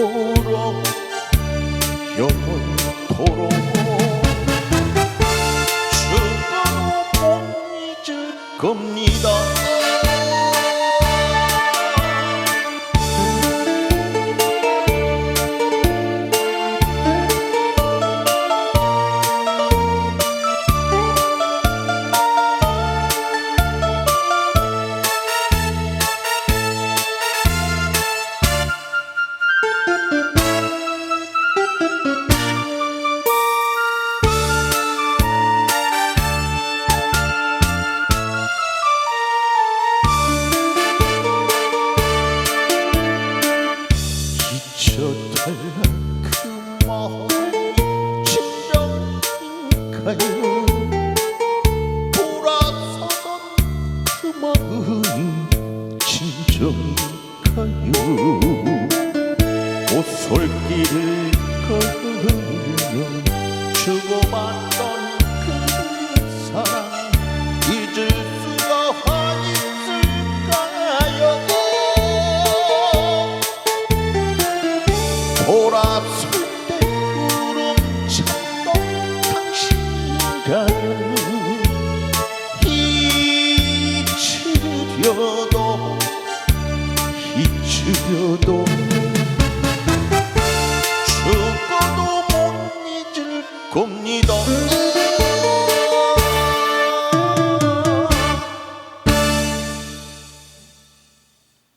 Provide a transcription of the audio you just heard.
영원토록 영원토록 죽어도 못 잊을 겁니다 가요 돌아서던 그 마음이 진정인가요 옷솔길을 걸으며 주고받던 그 사랑 잊을 수가 있을까요 돌아설 잊으려도 잊으려도. 죽어도 못 잊을 겁니다